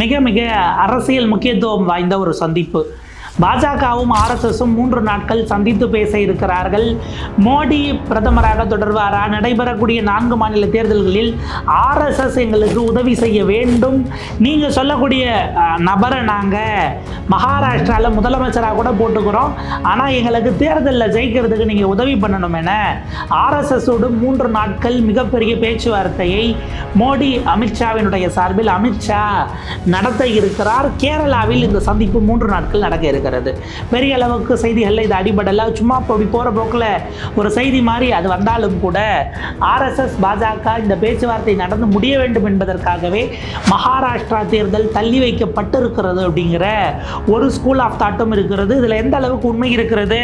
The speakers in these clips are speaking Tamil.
மிக மிக அரசியல் முக்கியத்துவம் வாய்ந்த ஒரு சந்திப்பு. பாஜகவும் ஆர்எஸ்எஸும் மூன்று நாட்கள் சந்தித்து பேச இருக்கிறார்கள். மோடி பிரதமராக தொடர்வாரா? நடைபெறக்கூடிய நான்கு மாநில தேர்தல்களில் ஆர்எஸ்எஸ் எங்களுக்கு உதவி செய்ய வேண்டும். நீங்கள் சொல்லக்கூடிய நபரை நாங்கள் மகாராஷ்டிராவில் முதலமைச்சராக கூட போட்டுக்கிறோம். ஆனால் எங்களுக்கு தேர்தலில் ஜெயிக்கிறதுக்கு நீங்கள் உதவி பண்ணணும் என ஆர்எஸ்எஸோடு மூன்று நாட்கள் மிகப்பெரிய பேச்சுவார்த்தையை மோடி அமித்ஷாவினுடைய சார்பில் அமித்ஷா நடத்த இருக்கிறார். கேரளாவில் இந்த சந்திப்பு மூன்று நாட்கள் நடக்க இருக்கிறது. பெரிய அளவுக்கு செய்திகளில் இது அடிபடலை. சும்மா அப்படி போகிற போக்கில் ஒரு செய்தி மாதிரி அது வந்தாலும் கூட ஆர்எஸ்எஸ் பாஜக இந்த பேச்சுவார்த்தை நடந்து முடிய வேண்டும் என்பதற்காகவே மகாராஷ்டிரா தேர்தல் தள்ளி வைக்கப்பட்டிருக்கிறது அப்படிங்கிற ஒரு ஸ்கூல் ஆஃப் தாட்டும் இருக்கிறது. இதில் எந்த அளவுக்கு உண்மை இருக்கிறது?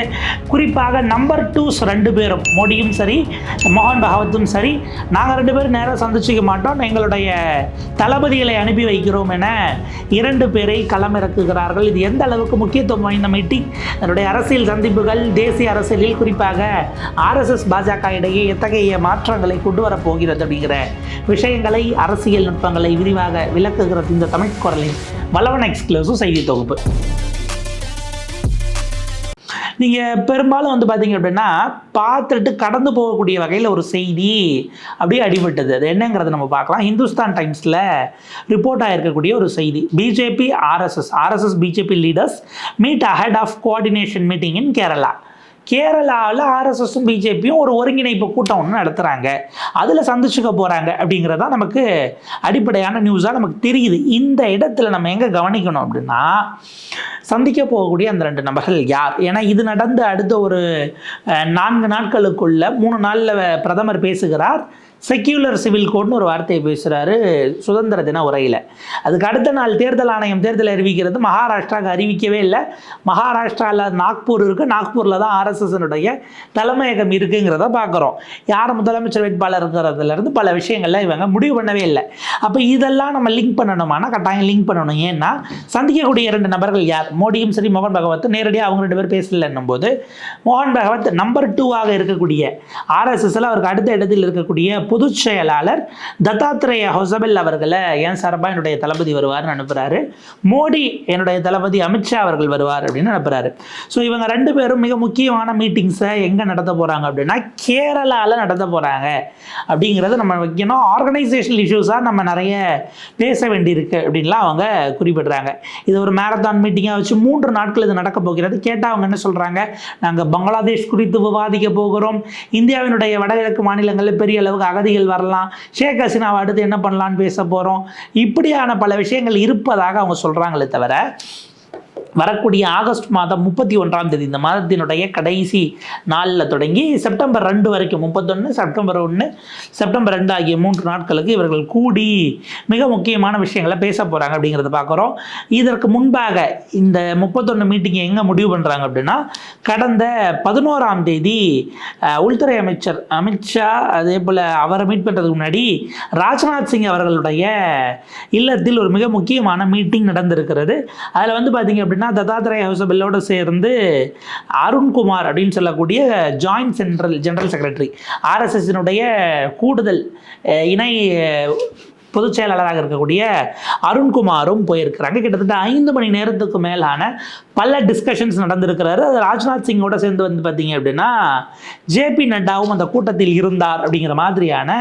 குறிப்பாக நம்பர் டூஸ் ரெண்டு பேரும் மோடியும் சரி மோகன் பகவத்தும் சரி நாங்கள் ரெண்டு பேரும் நேராக சந்திச்சிக்க மாட்டோம். எங்களுடைய தளபதிகளை அனுப்பி வைக்கிறோம் என இரண்டு பேரை களமிறக்குகிறார்கள். இது எந்த அளவுக்கு முக்கியத்துவம் வாய்ந்த மீட்டிங் அதனுடைய அரசியல் சந்திப்புகள் தேசிய அரசியலில் குறிப்பாக ஆர்எஸ்எஸ் பாஜக இடையே எத்தகைய மாற்றங்களை கொண்டு வரப்போகிறது அப்படிங்கிற விஷயங்களை அரசியல் நுட்பங்களை விரிவாக விளக்குகிறது இந்த தமிழ் குரலின் வளவன் எக்ஸ்க்ளூசிவ் செய்தி தொகுப்பு. நீங்கள் பெரும்பாலும் வந்து பார்த்தீங்க அப்படின்னா பார்த்துட்டு கடந்து போகக்கூடிய வகையில் ஒரு செய்தி அப்படியே அடிபட்டது. அது என்னங்கிறத நம்ம பார்க்கலாம். இந்துஸ்தான் டைம்ஸில் ரிப்போர்ட் ஆகிருக்கக்கூடிய ஒரு செய்தி. BJP RSS RSS BJP leaders meet ahead of coordination meeting in Kerala கேரளாவில் ஆர்எஸ்எஸும் பிஜேபியும் ஒரு ஒருங்கிணைப்பு கூட்டம் ஒன்று நடத்துகிறாங்க அதில் சந்திச்சுக்க போகிறாங்க அப்படிங்கிறதா நமக்கு அடிப்படையான நியூஸாக நமக்கு தெரியுது. இந்த இடத்துல நம்ம எங்கே கவனிக்கணும் அப்படின்னா சந்திக்க போகக்கூடிய அந்த ரெண்டு நபர்கள் யார்? ஏன்னா இது நடந்த அடுத்த ஒரு நான்கு நாட்களுக்குள்ள மூணு நாளில் பிரதமர் பேசுகிறார். செக்யூலர் சிவில் கோட்னு ஒரு வார்த்தையை பேசுகிறாரு சுதந்திர தின உரையில். அதுக்கு அடுத்த நாள் தேர்தல் ஆணையம் தேர்தல் அறிவிக்கிறது. மகாராஷ்டிராவுக்கு அறிவிக்கவே இல்லை. மகாராஷ்டிராவில் நாக்பூர் இருக்குது நாக்பூரில் தான் ஆர்எஸ்எஸ்னுடைய தலைமையகம் இருக்குங்கிறத பார்க்குறோம் யார் முதலமைச்சர் வேட்பாளர் இருக்கிறதுலேருந்து பல விஷயங்கள்ல இவங்க முடிவு பண்ணவே இல்லை. அப்போ இதெல்லாம் நம்ம லிங்க் பண்ணணுமானா கட்டாயம் லிங்க் பண்ணணும். ஏன்னா சந்திக்கக்கூடிய இரண்டு நபர்கள் யார்? மோடியும் சரி மோகன் பகவத். நேரடியாக அவங்க ரெண்டு பேர் பேசலன்னும் போது மோகன் பகவத் நம்பர் டூவாக இருக்கக்கூடிய ஆர்எஸ்எஸ்ல அவருக்கு அடுத்த இடத்தில் இருக்கக்கூடிய பொதுச் செயலாளர் தத்தாத்திரேய ஹொசபெல் அவர்களை என் சார்பாக என்னுடைய தளபதி வருவார்னு அனுப்புகிறாரு மோடி என்னுடைய தளபதி அமித்ஷா அவர்கள் வருவார் அப்படின்னு அனுப்புகிறாரு ஸோ இவங்க ரெண்டு பேரும் மிக முக்கியமான மீட்டிங்ஸை எங்கே நடத்த போகிறாங்க அப்படின்னா கேரளாவில் நடத்த போகிறாங்க அப்படிங்கிறத நம்ம வைக்கணும். ஆர்கனைசேஷனல் இஷ்யூஸாக நம்ம நிறைய பேச வேண்டியிருக்கு அப்படின்லாம் அவங்க குறிப்பிடுறாங்க. இது ஒரு மேரத்தான் மீட்டிங்காக வச்சு மூன்று நாட்கள் இது நடக்க போகிறது. கேட்டால் அவங்க என்ன சொல்கிறாங்க நாங்கள் பங்களாதேஷ் குறித்து விவாதிக்க போகிறோம். இந்தியாவினுடைய வடகிழக்கு மாநிலங்களில் பெரிய அளவுக்கு அகதிகள் வரலாம். ஷேக் ஹசீனாவை அடுத்து என்ன பண்ணலான்னு பேச போகிறோம் இப்படியான பல விஷயங்கள் இருப்பதாக அவங்க சொல்கிறாங்களே தவிர வரக்கூடிய ஆகஸ்ட் மாதம் முப்பத்தி ஒன்றாம் தேதி. இந்த மாதத்தினுடைய கடைசி நாளில் தொடங்கி செப்டம்பர் ரெண்டு வரைக்கும் முப்பத்தொன்று செப்டம்பர் ஒன்று செப்டம்பர் ரெண்டு ஆகிய மூன்று நாட்களுக்கு இவர்கள் கூடி மிக முக்கியமான விஷயங்களை பேச போகிறாங்க அப்படிங்கிறத பார்க்குறோம். இதற்கு முன்பாக இந்த முப்பத்தொன்று மீட்டிங் எங்கே முடிவு பண்ணுறாங்க அப்படின்னா கடந்த பதினோராம் தேதி உள்துறை அமைச்சர் அமித்ஷா அதே போல் அவரை மீட் பண்ணுறதுக்கு முன்னாடி ராஜ்நாத் சிங் அவர்களுடைய இல்லத்தில் ஒரு மிக முக்கியமான மீட்டிங் நடந்திருக்கிறது. அதில் வந்து பார்த்தீங்க அப்படின்னா தத்தாத்ரேய ஹவுசபில்லோடு சேர்ந்து அருண்குமார் அப்படின்னு சொல்லக்கூடிய ஜாயின்ட் சென்ட்ரல் ஜெனரல் செக்ரட்டரி ஆர்எஸ்எஸ்னுடைய கூடுதல் இணை பொதுச் செயலாளராக இருக்கக்கூடிய அருண்குமாரும் போயிருக்கிறாங்க. கிட்டத்தட்ட ஐந்து மணி நேரத்துக்கு மேலான பல டிஸ்கஷன்ஸ் நடந்திருக்கிறாரு. அது ராஜ்நாத் சிங்கோட சேர்ந்து வந்து பார்த்தீங்க அப்படின்னா ஜேபி நட்டாவும் அந்த கூட்டத்தில் இருந்தார் அப்படிங்கிற மாதிரியான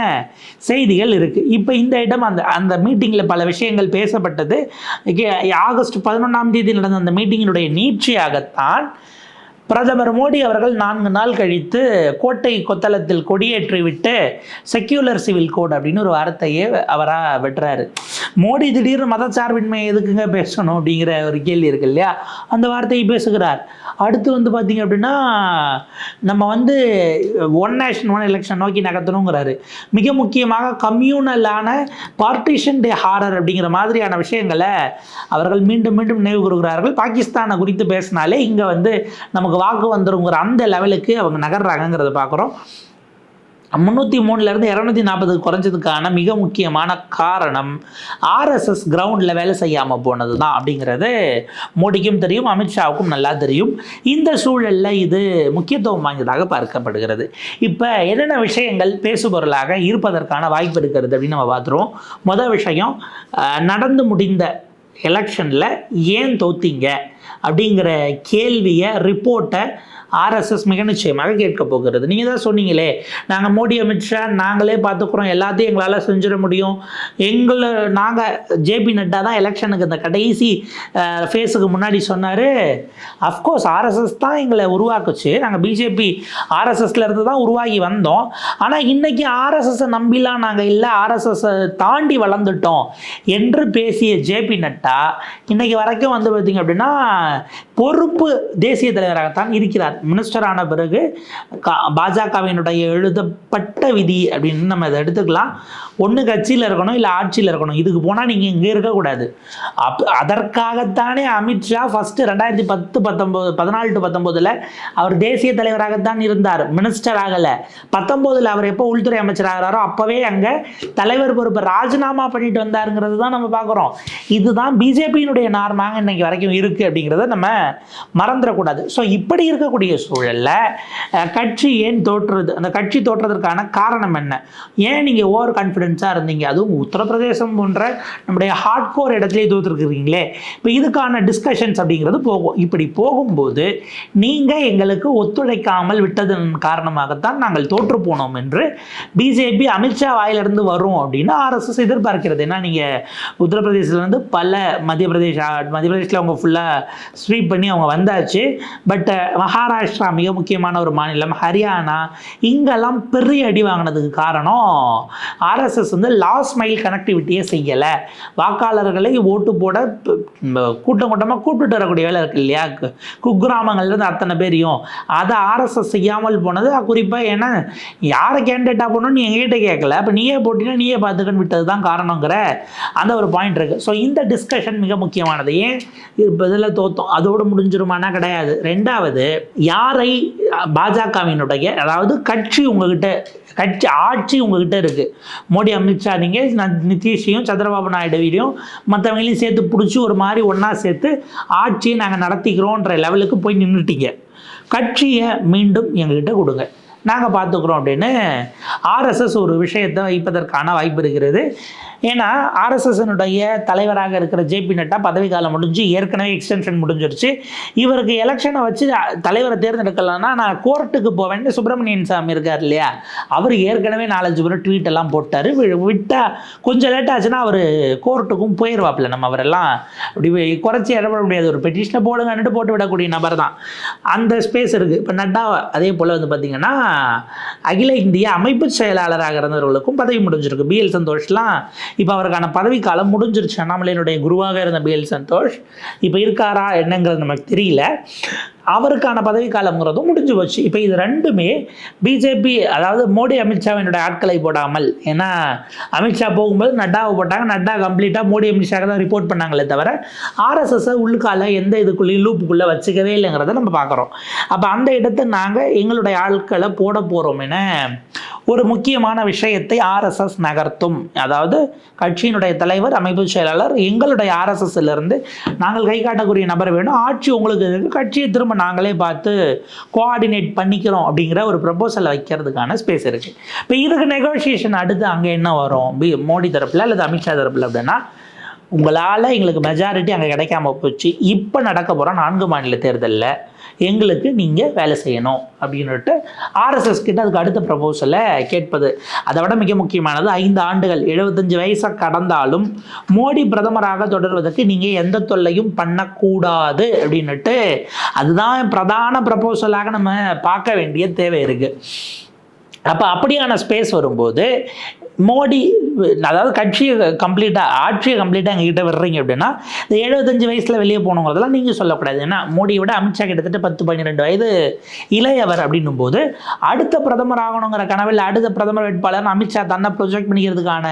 செய்திகள் இருக்குது இப்போ இந்த இடம் அந்த அந்த மீட்டிங்கில் பல விஷயங்கள் பேசப்பட்டது. ஆகஸ்ட் பதினொன்றாம் தேதி நடந்த அந்த மீட்டிங்கினுடைய நீட்சியாகத்தான் பிரதமர் மோடி அவர்கள் நான்கு நாள் கழித்து கோட்டை கொத்தளத்தில் கொடியேற்றி விட்டு செக்யூலர் சிவில் கோட் அப்படின்னு ஒரு வார்த்தையே அவராக வெட்டுறாரு. மோடி திடீர்னு மதச்சார்பின்மை எதுக்குங்க பேசணும் அப்படிங்கிற ஒரு கேள்வி இருக்கு இல்லையா? அந்த வார்த்தையை பேசுகிறார். அடுத்து வந்து பார்த்தீங்க அப்படின்னா நம்ம வந்து ஒன் நேஷன் ஒன் எலெக்ஷன் நோக்கி நகர்த்தணுங்கிறாரு. மிக முக்கியமாக கம்யூனலான பார்ட்டிஷன் டே ஹாரர் அப்படிங்கிற மாதிரியான விஷயங்களை அவர்கள் மீண்டும் மீண்டும் நினைவு கூறுகிறார்கள். பாகிஸ்தானை குறித்து பேசினாலே இங்கே வந்து நமக்கு வாக்கு வந்துருங்கிற அந்த லெவலுக்கு அவங்க நகர்றாங்கங்கிறத பார்க்குறோம் முந்நூற்றி மூணுலேருந்து இரநூத்தி நாற்பது குறைஞ்சதுக்கான மிக முக்கியமான காரணம் ஆர்எஸ்எஸ் கிரவுண்டில் வேலை செய்யாமல் போனது தான் அப்படிங்கிறது மோடிக்கும் தெரியும் அமித்ஷாவுக்கும் நல்லா தெரியும். இந்த சூழலில் இது முக்கியத்துவம் வாய்ந்ததாக பார்க்கப்படுகிறது. இப்போ என்னென்ன விஷயங்கள் பேசுபொருளாக இருப்பதற்கான வாய்ப்பு இருக்கிறது அப்படின்னு நம்ம பார்த்துருவோம். முதல் விஷயம் நடந்து முடிந்த எலெக்ஷனில் ஏன் தோத்தீங்க? அப்படிங்கிற கேள்வியை ரிப்போர்ட்டை ஆர்எஸ்எஸ் மிக நிச்சயமாக கேட்க போகிறது. நீங்கள் தான் சொன்னீங்களே நாங்கள் மோடி அமித்ஷா நாங்களே பார்த்துக்குறோம். எல்லாத்தையும் எங்களால் செஞ்சிட முடியும். எங்களை நாங்கள் ஜேபி நட்டா தான் எலெக்ஷனுக்கு இந்த கடைசி ஃபேஸுக்கு முன்னாடி சொன்னார். அஃப்கோர்ஸ் ஆர்எஸ்எஸ் தான் எங்களை உருவாக்குச்சு. நாங்கள் பிஜேபி ஆர்எஸ்எஸ்லேருந்து தான் உருவாகி வந்தோம். ஆனால் இன்றைக்கி ஆர்எஸ்எஸ்ஸை நம்பிலாம் நாங்கள் இல்லை. ஆர்எஸ்எஸ்ஸை தாண்டி வளர்ந்துட்டோம் என்று பேசிய ஜேபி நட்டா இன்னைக்கு வரைக்கும் வந்து பார்த்தீங்க அப்படின்னா பொறுப்பு தேசிய தலைவராகத்தான் இருக்கிறார். மினிஸ்டர் ஆன பிறகு கா பாஜகவினுடைய எழுதப்பட்ட விதி அப்படின்னு நம்ம இதை எடுத்துக்கலாம். ஒன்று கட்சியில் இருக்கணும் இல்லை ஆட்சியில் இருக்கணும். இதுக்கு போனால் நீங்கள் இங்கே இருக்கக்கூடாது. அப் அதற்காகத்தானே அமித்ஷா ஃபஸ்ட்டு ரெண்டாயிரத்தி பத்து பத்தொம்போது பதினாலு டு பத்தொம்போதில் அவர் தேசிய தலைவராகத்தான் இருந்தார். மினிஸ்டர் ஆகலை. பத்தொம்போதில் அவர் எப்போ உள்துறை அமைச்சர் ஆகிறாரோ அப்போவே அங்கே தலைவர் பொறுப்பை ராஜினாமா பண்ணிட்டு வந்தாருங்கிறது தான் நம்ம பார்க்குறோம். இதுதான் பிஜேபியினுடைய நார்மாக இன்னைக்கு வரைக்கும் இருக்குது அப்படிங்கிறத நம்ம மறந்துடக்கூடாது. ஸோ இப்படி இருக்கக்கூடிய சூழலில் கட்சி ஏன் தோற்றுறது அந்த கட்சி தோற்றதற்கான காரணம் என்ன? ஏன் நீங்கள் ஓவர் கான்ஃபிடென்ஸாக இருந்தீங்க? அதுவும் உத்தரப்பிரதேசம் போன்ற நம்முடைய ஹார்ட் கோர் இடத்துலேயே தோற்றுருக்குறீங்களே? இப்போ இதுக்கான டிஸ்கஷன்ஸ் அப்படிங்கிறது போகும். இப்படி போகும்போது நீங்கள் எங்களுக்கு ஒத்துழைக்காமல் விட்டதன் காரணமாகத்தான் நாங்கள் தோற்று போனோம் என்று பிஜேபி அமித்ஷா வாயிலிருந்து வரும் அப்படின்னு ஆர்எஸ்எஸ் எதிர்பார்க்கிறது. ஏன்னா நீங்கள் உத்தரப்பிரதேசத்துலேருந்து பல மத்திய பிரதேஷ் மத்திய பிரதேஷில் அவங்க ஃபுல்லாக ஸ்வீப் பண்ணி அவங்க வந்தாச்சு. பட் மகாராஷ்டிரா மிக முக்கியமான ஒரு மாநிலம். ஹரியானா இங்கெல்லாம் பெரிய அடி வாங்கினதுக்கு காரணம் ஆர்எஸ்எஸ் வந்து லாஸ்ட் மைல் கனெக்டிவிட்டியே செய்யலை. வாக்காளர்களை ஓட்டு போட கூட்டம் கூட்டமாக கூப்பிட்டு வரக்கூடிய வேலை இருக்குது இல்லையா? கு- குக்கிராமங்கள்லேருந்து அத்தனை பேரையும். அதை ஆர்எஸ்எஸ் செய்யாமல் போனது குறிப்பாக ஏன்னா யாரை கேண்டிடேட்டாக போகணும்னு நீ எங்ககிட்ட கேட்கல. அப்போ நீயே போட்டினா நீயே பார்த்துக்கன்னு விட்டது தான் காரணங்கிற அந்த ஒரு பாயிண்ட் இருக்குது ஸோ இந்த டிஸ்க டிஸ்கஷன் மிக முக்கியமானது. ஏன்? இப்போ இதில் தோத்தோம். அதோடு முடிஞ்சிருமானா கிடையாது. ரெண்டாவது யாரை பாஜகவினுடைய அதாவது கட்சி உங்ககிட்ட கட்சி ஆட்சி உங்ககிட்ட இருக்குது மோடி அமித்ஷா நீங்கள் நிதிஷையும் சந்திரபாபு நாயுடுவையும் மற்றவங்களையும் சேர்த்து பிடிச்சி ஒரு மாதிரி ஒன்றா சேர்த்து ஆட்சியை நாங்கள் நடத்திக்கிறோன்ற லெவலுக்கு போய் நின்றுட்டீங்க கட்சியை மீண்டும் எங்ககிட்ட கொடுங்க. நாங்கள் பார்த்துக்குறோம் அப்படின்னு ஆர்எஸ்எஸ் ஒரு விஷயத்தை வைப்பதற்கான வாய்ப்பு இருக்கிறது. ஏன்னா ஆர்எஸ்எஸ்னுடைய தலைவராக இருக்கிற ஜேபி நட்டா பதவிக்காலம் முடிஞ்சு ஏற்கனவே எக்ஸ்டென்ஷன் முடிஞ்சிருச்சு. இவருக்கு எலெக்ஷனை வச்சு தலைவரை தேர்ந்தெடுக்கலன்னா நான் கோர்ட்டுக்கு போவேன்னு சுப்பிரமணியன் சாமி இருக்கார் இல்லையா? அவர் ஏற்கனவே நாலஞ்சு பேரும் ட்வீட் எல்லாம் போட்டார். விட்டால் கொஞ்சம் லேட் ஆச்சுன்னா அவர் கோர்ட்டுக்கும் போயிடுவாப்பில்ல நம்ம அவரெல்லாம். அப்படி குறைச்சி இடப்பட முடியாது. ஒரு பெட்டிஷனை போடுங்கன்னுட்டு போட்டு விடக்கூடிய நபர் தான். அந்த ஸ்பேஸ் இருக்குது இப்போ நட்டா அதே போல் வந்து பார்த்திங்கன்னா அகில இந்திய அமைப்பு செயலாளராக இருந்தவர்களுக்கும் பதவி முடிஞ்சிருக்கு. பிஎல் சந்தோஷ்லாம் இப்போ அவருக்கான பதவிக்காலம் காலம் முடிஞ்சிருச்சு. அண்ணாமலையினுடைய குருவாக இருந்த பிஎல் சந்தோஷ். இப்போ இருக்காரா என்னங்கிறது நமக்கு தெரியல. அவருக்கான பதவிக்காலங்கிறதும் முடிஞ்சு போச்சு. இப்போ இது ரெண்டுமே பிஜேபி அதாவது மோடி அமித்ஷாவினுடைய ஆட்களை போடாமல். ஏன்னா அமித்ஷா போகும்போது நட்டாவை போட்டாங்க. நட்டா கம்ப்ளீட்டாக மோடி அமித்ஷாவை தான் ரிப்போர்ட் பண்ணாங்களே தவிர ஆர்எஸ்எஸ்ஸை உள்ளுக்கால எந்த இதுக்குள்ளேயும் லூப்புக்குள்ளே வச்சுக்கவே இல்லைங்கிறத நம்ம பார்க்குறோம். அப்போ அந்த இடத்தை நாங்கள் எங்களுடைய ஆட்களை போட போகிறோம் என ஒரு முக்கியமான விஷயத்தை ஆர்எஸ்எஸ் நகர்த்தும். அதாவது கட்சியினுடைய தலைவர் அமைப்பு செயலாளர் எங்களுடைய ஆர்எஸ்எஸ்லேருந்து நாங்கள் கை காட்டக்கூடிய நபர் வேணும். ஆட்சி உங்களுக்கு கட்சியை திரும்ப நாங்களே பார்த்து கோஆர்டினேட் பண்ணிக்கிறோம் அப்படிங்கிற ஒரு ப்ரப்போசலை வைக்கிறதுக்கான ஸ்பேஸ் இருக்குது இப்போ இதுக்கு நெகோஷியேஷன் அடுத்து அங்கே என்ன வரும்? பி மோடி தரப்பில் அல்லது அமித்ஷா தரப்பில் அப்படின்னா உங்களால் எங்களுக்கு மெஜாரிட்டி அங்கே கிடைக்காம போச்சு. இப்போ நடக்க போகிற நான்கு மாநில தேர்தலில் எங்களுக்கு நீங்கள் வேலை செய்யணும் அப்படின்னுட்டு ஆர்எஸ்எஸ் கிட்ட அதுக்கு அடுத்த ப்ரப்போசலை கேட்பது. அதை விட மிக முக்கியமானது ஐந்து ஆண்டுகள் எழுபத்தஞ்சு வயசாக கடந்தாலும் மோடி பிரதமராக தொடர்வதற்கு நீங்கள் எந்த தொல்லையும் பண்ணக்கூடாது அப்படின்னுட்டு அதுதான் பிரதான ப்ரப்போசலாக நம்ம பார்க்க வேண்டிய தேவை இருக்குது அப்போ அப்படியான ஸ்பேஸ் வரும்போது மோடி அதாவது கட்சியை கம்ப்ளீட்டாக ஆட்சியை கம்ப்ளீட்டாக எங்ககிட்ட வர்றீங்க அப்படின்னா இந்த எழுபத்தஞ்சு வயசில் வெளியே போகணுங்கிறதெல்லாம் நீங்கள் சொல்லக்கூடாது. ஏன்னா மோடியை விட அமித்ஷா கிட்டத்தட்ட பத்து பன்னிரெண்டு வயது இளையவர் அப்படின்னும் போது அடுத்த பிரதமர் ஆகணுங்கிற கனவில் அடுத்த பிரதமர் வேட்பாளர் அமித்ஷா தன்னை ப்ரொஜெக்ட் பண்ணிக்கிறதுக்கான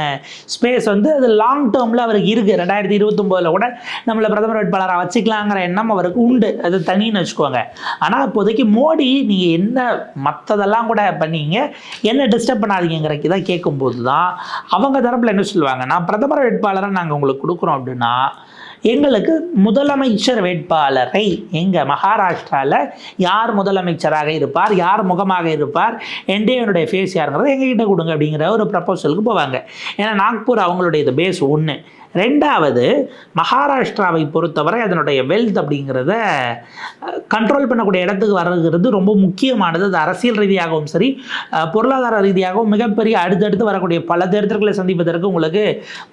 ஸ்பேஸ் வந்து அது லாங் டேர்மில் அவருக்கு இருக்குது ரெண்டாயிரத்தி இருபத்தொம்போதில் கூட நம்மளை பிரதமர் வேட்பாளராக வச்சுக்கலாங்கிற எண்ணம் அவருக்கு உண்டு. அது தனின்னு வச்சுக்கோங்க. ஆனால் இப்போதைக்கு மோடி நீங்கள் என்ன மற்றதெல்லாம் கூட பண்ணீங்க என்ன டிஸ்டர்ப் பண்ணாதீங்கிறக்கு தான் கேட்கும்போது தான் அவங்க தரப்பில் என்ன சொல்லுவாங்க? நான் பிரதமர் வேட்பாளரை நாங்கள் உங்களுக்கு கொடுக்குறோம் அப்படின்னா எங்களுக்கு முதலமைச்சர் வேட்பாளரை எங்கள் மகாராஷ்டிராவில் யார் முதலமைச்சராக இருப்பார் யார் முகமாக இருப்பார் என்டிஏனுடைய ஃபேஸ் யாருங்கிறத எங்ககிட்ட கொடுங்க அப்படிங்கிற ஒரு ப்ரப்போசலுக்கு போவாங்க. ஏன்னா நாக்பூர் அவங்களுடைய இது பேஸ் ஒன்று ரெண்டாவது மகாராஷ்டிராவை பொறுத்தவரை அதனுடைய வெல்த் அப்படிங்கிறத கண்ட்ரோல் பண்ணக்கூடிய இடத்துக்கு வருகிறது ரொம்ப முக்கியமானது. அது அரசியல் ரீதியாகவும் சரி பொருளாதார ரீதியாகவும் மிகப்பெரிய அடுத்தடுத்து வரக்கூடிய பல தேர்தல்களை சந்திப்பதற்கு உங்களுக்கு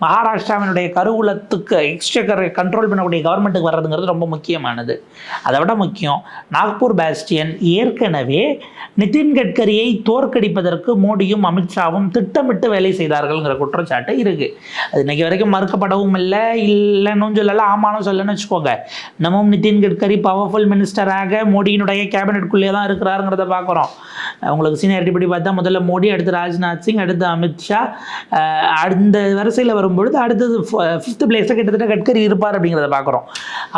மகாராஷ்டிராவினுடைய கருவூலத்துக்கு எக்ஸ்டர் கண்ட்ரோல் பண்ணக்கூடிய கவர்மெண்ட்டுக்கு வர்றதுங்கிறது ரொம்ப முக்கியமானது. அதை விட முக்கியம் நாக்பூர் பேஸ்டியன் ஏற்கனவே நிதின் கட்கரியை தோற்கடிப்பதற்கு மோடியும் அமித்ஷாவும் திட்டமிட்டு வேலை செய்தார்கள்ங்கிற குற்றச்சாட்டு இருக்குது அது இன்னைக்கு வரைக்கும் மறுக்கப்பட்ட படவும் இல்லை இல்லைன்னு சொல்லலை ஆமானும் சொல்லலன்னு வச்சுக்கோங்க. இன்னமும் நிதின் கட்கரி பவர்ஃபுல் மினிஸ்டராக மோடியினுடைய கேபினெட்குள்ளே தான் இருக்கிறாருங்கிறத பார்க்குறோம் உங்களுக்கு சீனியாரிட்டி படி பார்த்தா முதல்ல மோடி அடுத்து ராஜ்நாத் சிங் அடுத்து அமித்ஷா அந்த வரிசையில் வரும்பொழுது அடுத்தது ஃபிஃப்த் பிளேஸில் கிட்டத்தட்ட கட்கரி இருப்பார் அப்படிங்கிறத பார்க்குறோம்.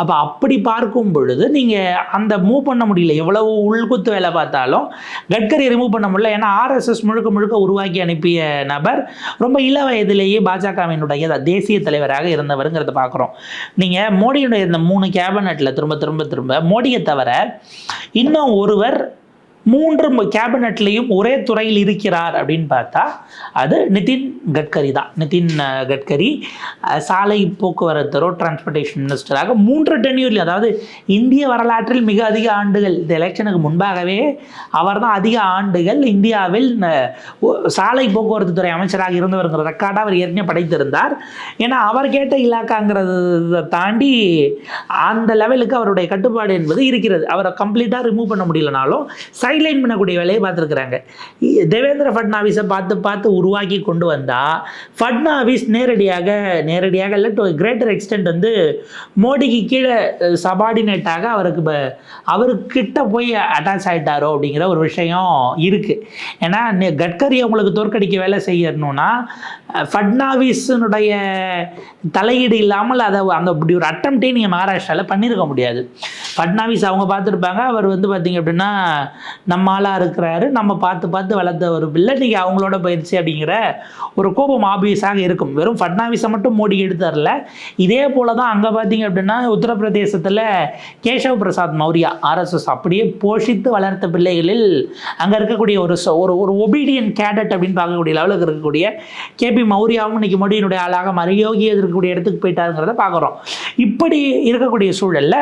அப்போ அப்படி பார்க்கும் பொழுது நீங்கள் அந்த மூவ் பண்ண முடியல. எவ்வளவு உள்குத்து வேலை பார்த்தாலும் கட்கரி ரிமூவ் பண்ண முடியல. ஏன்னா ஆர்எஸ்எஸ் முழுக்க முழுக்க உருவாக்கி அனுப்பிய நபர் ரொம்ப இள வயதிலேயே பாஜகவினுடைய தேசிய தலைவராக இருந்தவருங்கிறத பார்க்குறோம். நீங்கள் மோடியுடைய இந்த மூணு கேபினெட்டில் திரும்ப திரும்ப திரும்ப மோடியை தவிர இன்னும் ஒருவர் மூன்று கேபினெட்லேயும் ஒரே துறையில் இருக்கிறார் அப்படின்னு பார்த்தா அது நிதின் கட்கரி தான். நிதின் கட்கரி சாலை போக்குவரத்து ரோட் டிரான்ஸ்போர்ட்டேஷன் மினிஸ்டராக மூன்று டென்யூரில் அதாவது இந்திய வரலாற்றில் மிக அதிக ஆண்டுகள் இந்த எலெக்ஷனுக்கு முன்பாகவே அவர் தான் அதிக ஆண்டுகள் இந்தியாவில் சாலை போக்குவரத்து துறை அமைச்சராக இருந்தவருங்கிற ரெக்கார்டாக அவர் ஏற்கனவே படைத்திருந்தார். ஏன்னா அவர் கேட்ட இலாக்காங்கிறத தாண்டி அந்த லெவலுக்கு அவருடைய கட்டுப்பாடு என்பது இருக்கிறது. அவரை கம்ப்ளீட்டாக ரிமூவ் பண்ண முடியலனாலும் சைட்லைன் பண்ணக்கூடிய வேலையை பார்த்துருக்குறாங்க. தேவேந்திர ஃபட்னாவிஸை பார்த்து பார்த்து உருவாக்கி கொண்டு வந்தால் ஃபட்னாவிஸ் நேரடியாக நேரடியாக இல்லை டு கிரேட்டர் எக்ஸ்டென்ட் வந்து மோடிக்கு கீழே சபார்டினேட்டாக அவருக்கு ப- அவருக்கிட்ட போய் அட்டாச் ஆகிட்டாரோ அப்படிங்கிற ஒரு விஷயம் இருக்குது ஏன்னா கட்கரி அவங்களுக்கு தோற்கடிக்க வேலை செய்யணும்னா ஃபட்னாவிஸினுடைய தலையீடு இல்லாமல் அதை அந்த அப்படி ஒரு அட்டம்ப்டே நீங்கள் மகாராஷ்டிராவில் பண்ணியிருக்க முடியாது. ஃபட்னாவிஸ் அவங்க பார்த்துருப்பாங்க. அவர் வந்து பார்த்தீங்க அப்படின்னா நம்ம ஆளாக இருக்கிறாரு. நம்ம பார்த்து பார்த்து வளர்த்த ஒரு பிள்ளை நீங்கள் அவங்களோட பயிற்சி அப்படிங்கிற ஒரு கோபம் ஆபியஸாக இருக்கும். வெறும் ஃபட்னாவிஸை மட்டும் மோடி எடுத்தரல. இதே போல தான் அங்கே பார்த்தீங்க அப்படின்னா உத்தரப்பிரதேசத்தில் கேசவ் பிரசாத் மௌரியா ஆர்எஸ்எஸ் அப்படியே போஷித்து வளர்த்த பிள்ளைகளில் அங்கே இருக்கக்கூடிய ஒரு ஒரு ஒரு ஒபீடியன் கேடட் அப்படின்னு பார்க்கக்கூடிய லெவலுக்கு இருக்கக்கூடிய கேபி மௌரியாவும் இன்னைக்கு மோடியினுடைய ஆளாக மாறி இருக்கக்கூடிய இடத்துக்கு போயிட்டாருங்கிறத பார்க்குறோம். இப்படி இருக்கக்கூடிய சூழலில்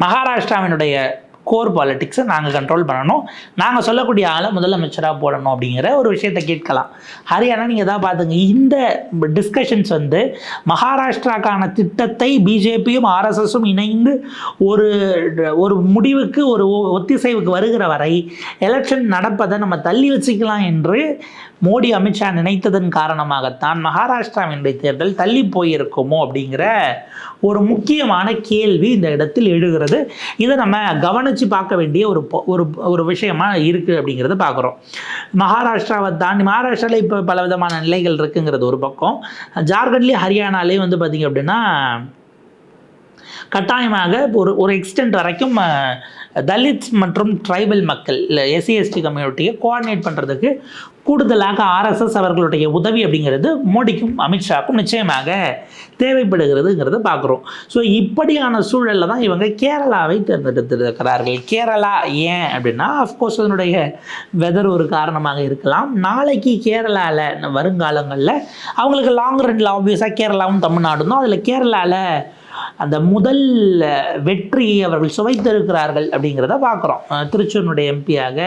மகாராஷ்டிராவினுடைய கோர் பாலிட்டிக்ஸை நாங்கள் கண்ட்ரோல் பண்ணணும். நாங்கள் சொல்லக்கூடிய ஆளை முதலமைச்சராக போடணும் அப்படிங்கிற ஒரு விஷயத்தை கேட்கலாம். ஹரியானா நீங்கள் தான் பார்த்துங்க இந்த டிஸ்கஷன்ஸ் வந்து மகாராஷ்டிராக்கான திட்டத்தை பிஜேபியும் ஆர்எஸ்எஸும் இணைந்து ஒரு ஒரு முடிவுக்கு ஒரு ஒ- ஒத்திசைவுக்கு வருகிற வரை எலெக்ஷன் நடப்பதை நம்ம தள்ளி வச்சுக்கலாம் என்று மோடி அமித்ஷா நினைத்ததன் காரணமாகத்தான் மகாராஷ்டிராவினுடைய தேர்தல் தள்ளி போயிருக்குமோ அப்படிங்கிற ஒரு முக்கியமான கேள்வி இந்த இடத்தில் எழுகிறது. இதை நம்ம கவனித்து பார்க்க வேண்டிய ஒரு ஒரு ஒரு விஷயமாக இருக்குது அப்படிங்கிறத பார்க்குறோம். மகாராஷ்டிராவை தாண்டி மகாராஷ்டிராவில் இப்போ பல விதமான நிலைகள் இருக்குங்கிறது ஒரு பக்கம். ஜார்க்கண்ட்லேயும் ஹரியானாலேயும் வந்து பார்த்திங்க அப்படின்னா கட்டாயமாக ஒரு ஒரு எக்ஸ்டென்ட் வரைக்கும் தலித் தலித்ஸ் மற்றும் ட்ரைபல் மக்கள் இல்லை எஸ்சி எஸ்டி கம்யூனிட்டியை கோஆர்டினேட் பண்ணுறதுக்கு கூடுதலாக ஆர்எஸ்எஸ் அவர்களுடைய உதவி அப்படிங்கிறது மோடிக்கும் அமித்ஷாக்கும் நிச்சயமாக தேவைப்படுகிறதுங்கிறத பார்க்குறோம். ஸோ இப்படியான சூழலில் தான் இவங்க கேரளாவை தேர்ந்தெடுத்திருக்கிறார்கள். கேரளா ஏன் அப்படின்னா அஃப்கோர்ஸ் அதனுடைய வெதர் ஒரு காரணமாக இருக்கலாம். நாளைக்கு கேரளாவில் வருங்காலங்களில் அவங்களுக்கு லாங் ரன்ல ஆப்வியஸாக கேரளாவும் தமிழ்நாடும் தான். அதில் கேரளாவில் அந்த முதல் வெற்றியை அவர்கள் சுவைத்திருக்கிறார்கள் அப்படிங்கிறத பார்க்குறோம். அஹ், திருச்சூரினுடைய எம்பியாக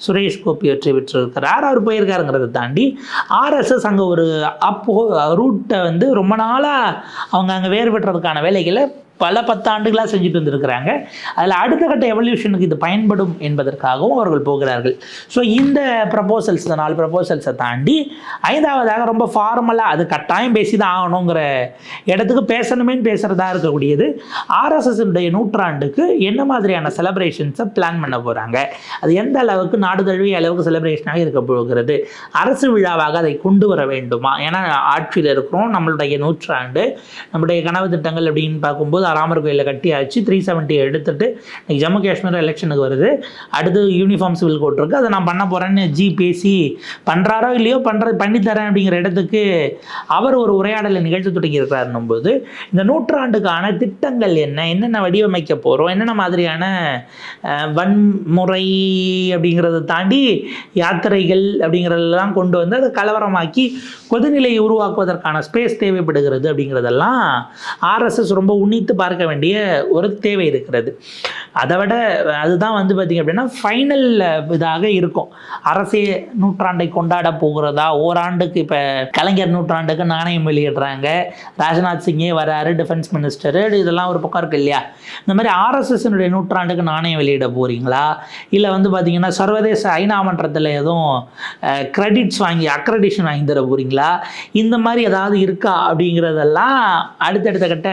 சுரேஷ் கோபி வெற்றி பெற்றிருக்கிறார். அவர் போயிருக்காருங்கிறத தாண்டி ஆர்எஸ்எஸ் அங்கே ஒரு அப்போ ரூட்டை வந்து ரொம்ப நாளாக அவங்க அங்கே வேறு பெற்றதுக்கான வேலைகளை பல பத்தாண்டுகளாக செஞ்சுட்டு வந்திருக்கிறாங்க. அதில் அடுத்த கட்ட எவல்யூஷனுக்கு இது பயன்படும் என்பதற்காகவும் அவர்கள் போகிறார்கள். ஸோ இந்த ப்ரப்போசல்ஸ் இந்த நாலு ப்ரப்போசல்ஸை தாண்டி ஐந்தாவதாக ரொம்ப ஃபார்மலாக அது கட்டாயம் பேசி தான் ஆகணுங்கிற இடத்துக்கு பேசணுமேன்னு பேசுகிறதா இருக்கக்கூடியது. ஆர்எஸ்எஸ்னுடைய நூற்றாண்டுக்கு என்ன மாதிரியான செலப்ரேஷன்ஸை பிளான் பண்ண போகிறாங்க அது எந்த அளவுக்கு நாடு தழுவிய அளவுக்கு செலிப்ரேஷனாக இருக்க போகிறது? அரசு விழாவாக அதை கொண்டு வர வேண்டுமா? ஏன்னா ஆட்சியில் இருக்கிறோம் நம்மளுடைய நூற்றாண்டு நம்முடைய கனவு திட்டங்கள் அப்படின்னு பார்க்கும்போது ராமர் கோயிலில் கட்டியாச்சு த்ரீ செவன்ட்டி எடுத்துட்டு இன்றைக்கி ஜம்மு காஷ்மீர் எலெக்ஷனுக்கு வருது. அடுத்து யூனிஃபார்ம் சிவில் கோட் இருக்குது அதை நான் பண்ண போகிறேன்னு ஜி பேசி பண்ணுறாரோ இல்லையோ பண்ணுறது பண்ணித்தரேன் அப்படிங்கிற இடத்துக்கு அவர் ஒரு உரையாடலை நிகழ்த்து தொடங்கியிருக்கிறாருன்னும் போது இந்த நூற்றாண்டுக்கான திட்டங்கள் என்ன? என்னென்ன வடிவமைக்க போகிறோம் என்னென்ன மாதிரியான வன்முறை அப்படிங்கிறத தாண்டி யாத்திரைகள் அப்படிங்கிறதெல்லாம் கொண்டு வந்து அதை கலவரமாக்கி கொதிநிலையை உருவாக்குவதற்கான ஸ்பேஸ் தேவைப்படுகிறது அப்படிங்கிறதெல்லாம் ஆர்எஸ்எஸ் ரொம்ப உன்னித்து பார்க்க வேண்டிய ஒரு தேவை இருக்கிறது. அதை விட அதுதான் வந்து பார்த்திங்க அப்படின்னா ஃபைனல் இதாக இருக்கும். அரசே நூற்றாண்டை கொண்டாட போகிறதா? ஓராண்டுக்கு இப்போ கலைஞர் நூற்றாண்டுக்கு நாணயம் வெளியிடுறாங்க. ராஜ்நாத் சிங்கே வராரு டிஃபென்ஸ் மினிஸ்டரு இதெல்லாம் ஒரு பக்கம் இருக்கு இல்லையா? இந்த மாதிரி ஆர்எஸ்எஸ்னுடைய நூற்றாண்டுக்கு நாணயம் வெளியிட போகிறீங்களா இல்லை வந்து பார்த்தீங்கன்னா சர்வதேச ஐநா மன்றத்தில் எதுவும் கிரெடிட்ஸ் வாங்கி அக்ரெடிஷன் வாங்கி தர போகிறீங்களா இந்த மாதிரி ஏதாவது இருக்கா அப்படிங்கிறதெல்லாம் அடுத்தடுத்த கட்ட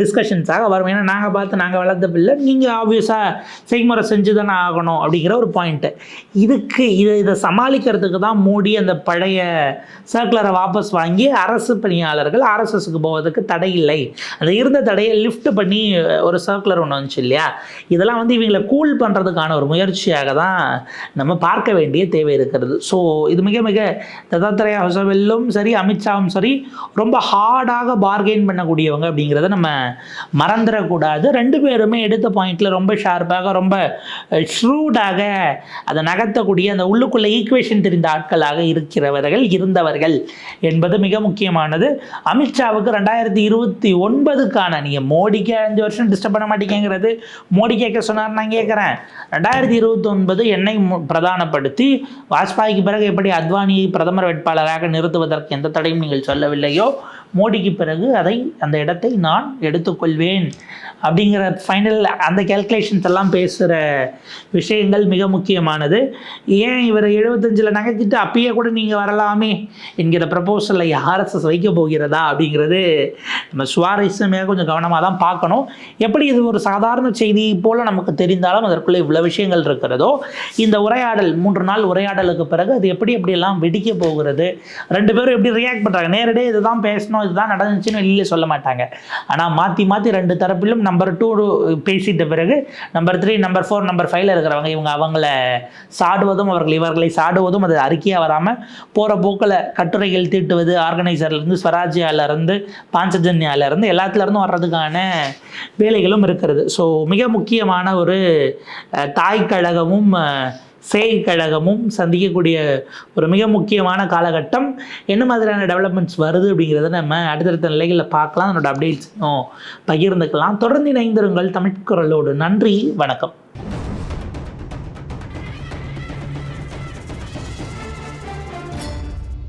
டிஸ்கஷன் டிஸ்கஷன்ஸாக வரும். ஏன்னா நாங்கள் பார்த்து நாங்கள் வளர்த்த பிள்ளை நீங்கள் ஆப்வியஸாக செய்முறை செஞ்சு தானே ஆகணும் அப்படிங்கிற ஒரு பாயிண்ட்டு இதுக்கு இதை இதை சமாளிக்கிறதுக்கு தான் மோடி அந்த பழைய சர்க்குலரை வாபஸ் வாங்கி அரசு பணியாளர்கள் ஆர்எஸ்எஸ்க்கு போவதற்கு தடை இல்லை. அந்த இருந்த தடையை லிஃப்ட் பண்ணி ஒரு சர்க்குலர் ஒன்று வந்துச்சு இல்லையா? இதெல்லாம் வந்து இவங்களை கூல் பண்ணுறதுக்கான ஒரு முயற்சியாக தான் நம்ம பார்க்க வேண்டிய தேவை இருக்கிறது. ஸோ இது மிக மிக தத்தாத்திரையா ஹொசவெல்லும் சரி அமித்ஷாவும் சரி ரொம்ப ஹார்டாக பார்கெயின் பண்ணக்கூடியவங்க அப்படிங்கிறத நம்ம மறந்துடக்கூடாது. ரெண்டு பேருமே எடுத்த பாயிண்டில் ரொம்ப ஷார்ப்பாக ரொம்ப ஷ்ரூடாக அதை நகர்த்தக்கூடிய அந்த உள்ளுக்குள்ளே ஈக்குவேஷன் தெரிந்த ஆட்களாக இருக்கிறவர்கள் இருந்தவர்கள் என்பது மிக முக்கியமானது. அமித்ஷாவுக்கு ரெண்டாயிரத்தி இருபத்தி ஒன்பதுக்கான நீங்கள் மோடிக்கு அஞ்சு வருஷம் டிஸ்டர்ப் பண்ண மாட்டேங்கிறது. மோடி கேட்க சொன்னார் நான் கேட்குறேன். ரெண்டாயிரத்தி இருபத்தி ஒன்பது என்னை மு- பிரதானப்படுத்தி வாஜ்பாய்க்கு பிறகு எப்படி அத்வானியை பிரதமர் வேட்பாளராக நிறுத்துவதற்கு எந்த தடையும் நீங்கள் சொல்லவில்லையோ மோடிக்கு பிறகு அதை அந்த இடத்தை நான் எடுத்துக்கொள்வேன். அப்படிங்கிற ஃபைனல் அந்த கேல்குலேஷன்ஸ் எல்லாம் பேசுகிற விஷயங்கள் மிக முக்கியமானது. ஏன் இவர் எழுபத்தஞ்சில் நகைச்சிட்டு அப்பயே கூட நீங்கள் வரலாமே என்கிற ப்ரப்போசலை ஆர்எஸ்எஸ் வைக்க போகிறதா அப்படிங்கிறது நம்ம சுவாரஸ்யமாக கொஞ்சம் கவனமாக தான் பார்க்கணும். எப்படி இது ஒரு சாதாரண செய்தி போல் நமக்கு தெரிந்தாலும் அதற்குள்ளே இவ்வளோ விஷயங்கள் இருக்கிறதோ இந்த உரையாடல் மூன்று நாள் உரையாடலுக்கு பிறகு அது எப்படி எப்படியெல்லாம் வெடிக்க போகிறது ரெண்டு பேரும் எப்படி ரியாக்ட் பண்ணுறாங்க நேரடியாக இதுதான் பேசணும் இதுதான் நடந்துச்சுன்னு வெளியில் சொல்ல மாட்டாங்க. ஆனால் மாற்றி மாற்றி ரெண்டு தரப்பிலும் நம்பர் டூ பேசிட்ட பிறகு number three number four number ஃபைவ்ல இருக்கிறவங்க இவங்க அவங்கள சாடுவதும் அவர்கள் இவர்களை சாடுவதும் அது அறிக்கையாக வராமல் போகிற போக்கில் கட்டுரைகள் தீட்டுவது ஆர்கனைசர்லேருந்து ஸ்வராஜ்யாவிலேருந்து பாஞ்சஜன்யாவிலேருந்து எல்லாத்துலேருந்தும் வர்றதுக்கான வேலைகளும் இருக்கிறது. ஸோ மிக முக்கியமான ஒரு தாய் கழகமும் சேய் கழகமும் சந்திக்கக்கூடிய ஒரு மிக முக்கியமான காலகட்டம். என்ன மாதிரியான டெவலப்மெண்ட்ஸ் வருது அப்படிங்கிறத நம்ம அடுத்தடுத்த நிலைகளில் பார்க்கலாம். அதனோட அப்டேட்ஸும் பகிர்ந்துக்கலாம். தொடர்ந்து இணைந்திருங்கள் தமிழ் குரலோடு. நன்றி. வணக்கம்.